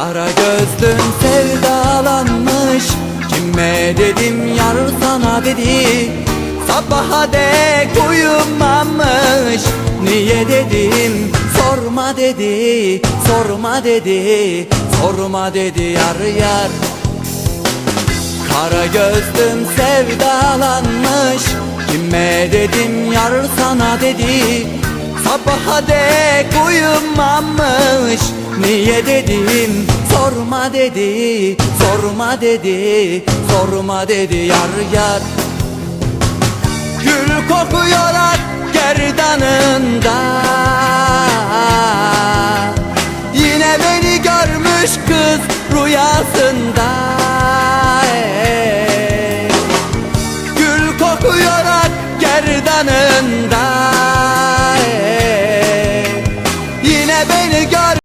Kara gözlüm sevdalanmış. Kime dedim yar sana dedi. Sabaha dek uyumamış. Niye dedim? Sorma dedi Sorma dedi sorma dedi yar yar. Kara gözlüm sevdalanmış. Kime dedim yar sana dedi. Sabaha dek uyumamış. Niye dedim sorma dedi Sorma dedi sorma dedi yar yar. Gül kokuyor ak gerdanında. Yine beni görmüş kız rüyasında. Gül kokuyor gerdanında. Yine beni gör